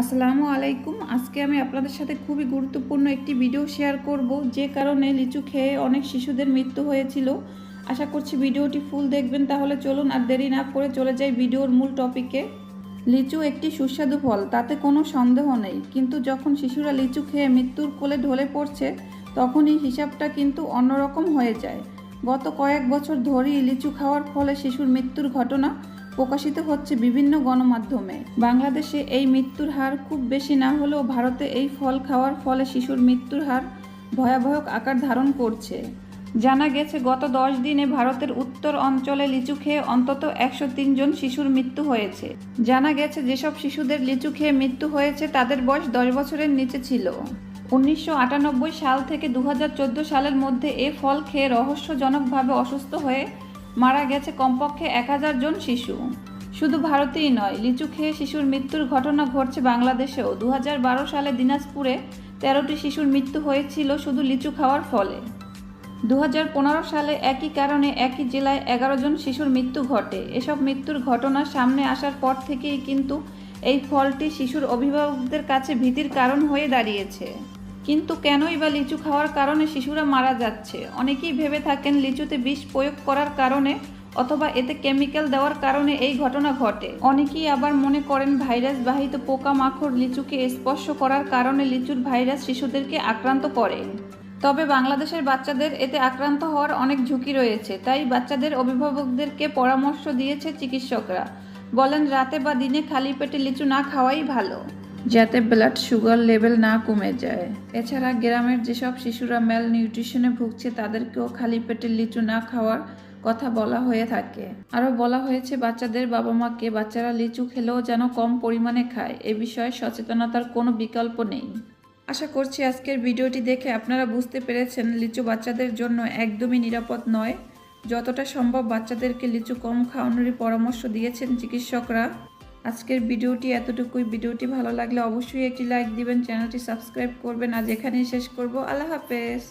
আসসালামু আলাইকুম। আজকে আমি আপনাদের সাথে খুবই গুরুত্বপূর্ণ একটি ভিডিও শেয়ার করব, যে কারণে লিচু খেয়ে অনেক শিশুদের মৃত্যু হয়েছিল। আশা করছি ভিডিওটি ফুল দেখবেন, তাহলে চলুন আর দেরি না করে চলে যাই ভিডিওর মূল টপিকে লিচু একটি সুস্বাদু ফল, তাতে কোনো সন্দেহ নেই, কিন্তু যখন শিশুরা লিচু খেয়ে মৃত্যুর কোলে ঢলে পড়ছে, তখনই হিসাবটা কিন্তু অন্যরকম হয়ে যায়। গত কয়েক বছর ধরেই লিচু খাওয়ার ফলে শিশুর মৃত্যুর ঘটনা প্রকাশিত হচ্ছে বিভিন্ন গণমাধ্যমে। বাংলাদেশে এই মৃত্যুর হার খুব বেশি না হলেও ভারতে এই ফল খাওয়ার ফলে শিশুর মৃত্যুর হার ভয়াবহ আকার ধারণ করছে। জানা গেছে, গত দশ দিনে ভারতের উত্তর অঞ্চলে লিচু খেয়ে অন্তত একশো জন শিশুর মৃত্যু হয়েছে। জানা গেছে, যেসব শিশুদের লিচু খেয়ে মৃত্যু হয়েছে, তাদের বয়স দশ বছরের নিচে ছিল। উনিশশো আটানব্বই সাল থেকে দু হাজার চোদ্দ সালের মধ্যে এ ফল খেয়ে রহস্যজনকভাবে অসুস্থ হয়ে মারা গেছে কমপক্ষে এক হাজার জন শিশু। শুধু ভারতেই নয়, লিচু খেয়ে শিশুর মৃত্যুর ঘটনা ঘটছে বাংলাদেশেও। দু হাজার বারো সালে দিনাজপুরে তেরোটি শিশুর মৃত্যু হয়েছিল শুধু লিচু খাওয়ার ফলে। দু হাজার পনেরো সালে একই কারণে একই জেলায় এগারো জন শিশুর মৃত্যু ঘটে। এসব মৃত্যুর ঘটনা সামনে আসার পর থেকেই কিন্তু এই ফলটি শিশুর অভিভাবকদের কাছে ভীতির কারণ হয়ে দাঁড়িয়েছে। কিন্তু কেনই বা লিচু খাওয়ার কারণে শিশুরা মারা যাচ্ছে? অনেকেই ভেবে থাকেন লিচুতে বিষ প্রয়োগ করার কারণে অথবা এতে কেমিক্যাল দেওয়ার কারণে এই ঘটনা ঘটে। অনেকেই আবার মনে করেন ভাইরাস বাহিত পোকামাকড় লিচুকে স্পর্শ করার কারণে লিচুর ভাইরাস শিশুদেরকে আক্রান্ত করে। তবে বাংলাদেশের বাচ্চাদের এতে আক্রান্ত হওয়ার অনেক ঝুঁকি রয়েছে। তাই বাচ্চাদের অভিভাবকদেরকে পরামর্শ দিয়েছে চিকিৎসকরা। বলেন, রাতে বা দিনে খালি পেটে লিচু না খাওয়াই ভালো। যাতে ব্লাড সুগার লেভেল না কমে যায়। এছাড়া গ্রামের যেসব শিশুরা ম্যাল নিউট্রিশনে ভুগছে, তাদেরকেও খালি পেটে লিচু না খাওয়ার কথা বলা হয়ে থাকে। আরও বলা হয়েছে, বাচ্চাদের বাবা মাকে বাচ্চারা লিচু খেলেও যেন কম পরিমাণে খায়, এ বিষয়ে সচেতনতার কোনো বিকল্প নেই। আশা করছি আজকের ভিডিওটি দেখে আপনারা বুঝতে পেরেছেন, লিচু বাচ্চাদের জন্য একদমই নিরাপদ নয়। যতটা সম্ভব বাচ্চাদেরকে লিচু কম খাওয়ানোরই পরামর্শ দিয়েছেন চিকিৎসকরা। আজকের ভিডিওটি এতটুকুই। ভিডিওটি ভালো লাগলে অবশ্যই একটি লাইক দিবেন, চ্যানেলটি সাবস্ক্রাইব করবেন। আজ এখানেই শেষ করব। আল্লাহ হাফেজ।